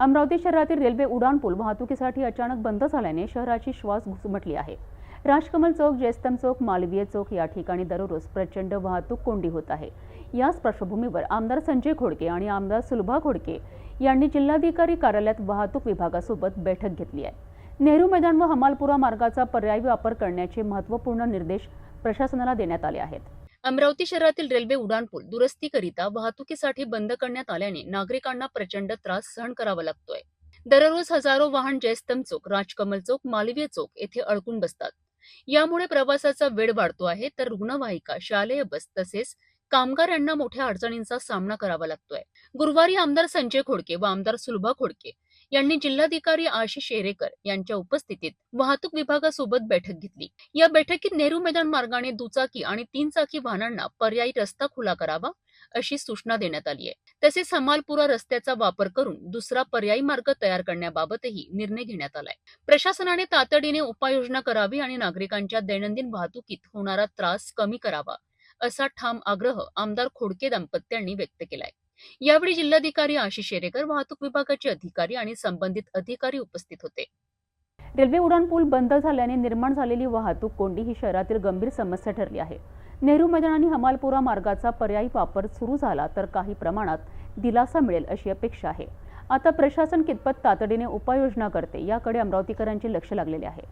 अमरावती शहरातील रेल्वे उड्डाणपूल वाहतुकीसाठी अचानक बंद झाल्याने शहराची श्वास घुसमटली आहे. राजकमल चौक जयस्तम चौक मालवीय चौक या ठिकाणी दररोज प्रचंड वाहतूक कोंडी होत आहे. याच पार्श्वभूमीवर आमदार संजय खोडके आणि आमदार सुलभा खोडके यांनी जिल्हाधिकारी कार्यालयात वाहतूक विभागासोबत बैठक घेतली आहे. नेहरू मैदान व हमालपुरा मार्गाचा पर्यायी वापर करण्याचे महत्त्वपूर्ण निर्देश प्रशासनाला देण्यात आले आहेत. अमरावती शहरातील रेल्वे उड्डाणपूल दुरुस्तीकरिता वाहतुकीसाठी बंद करण्यात आल्याने नागरिकांना प्रचंड त्रास सहन करावा लागतोय. दररोज हजारो वाहन जयस्तंभ चौक राजकमल चौक मालवीय चौक येथे अडकून बसतात. यामुळे प्रवासाचा वेळ वाढतो आहे तर रुग्णवाहिका शालेय बस तसेच कामगार यांना मोठ्या अडचणींचा सामना करावा लागतोय. गुरुवारी आमदार संजय खोडके व आमदार सुलभा खोडके यांनी जिल्हाधिकारी आशिष शेरेकर यांच्या उपस्थितीत वाहतूक विभागासोबत बैठक घेतली. या बैठकीत नेहरू मैदान मार्गाने दुचाकी आणि तीन चाकी वाहनांना पर्यायी रस्ता खुला करावा अशी सूचना देण्यात आली आहे. तसेच हमालपुरा रस्त्याचा वापर करून दुसरा पर्यायी मार्ग तयार करण्याबाबतही निर्णय घेण्यात आलाय. प्रशासनाने तातडीने उपाययोजना करावी आणि नागरिकांच्या दैनंदिन वाहतुकीत होणारा त्रास कमी करावा असा ठाम आग्रह आमदार खोडके दाम्पत्यांनी व्यक्त केलाय. यावेळी जिल्हाधिकारी आशिष शेरेकर वाहतूक विभागाचे अधिकारी आणि संबंधित अधिकारी उपस्थित होते. रेल्वे उड्डाणपूल बंद झाल्याने निर्माण झालेली वाहतूक कोंडी ही शहरातील गंभीर समस्या ठरली आहे. नेहरू मैदान आणि हमालपुरा मार्गाचा पर्यायी वापर सुरू झाला तर काही प्रमाणात दिलासा मिळेल अशी अपेक्षा आहे. आता प्रशासन कितपत तातडीने उपाययोजना करते याकडे अमरावतीकरांचे लक्ष लागलेले आहे.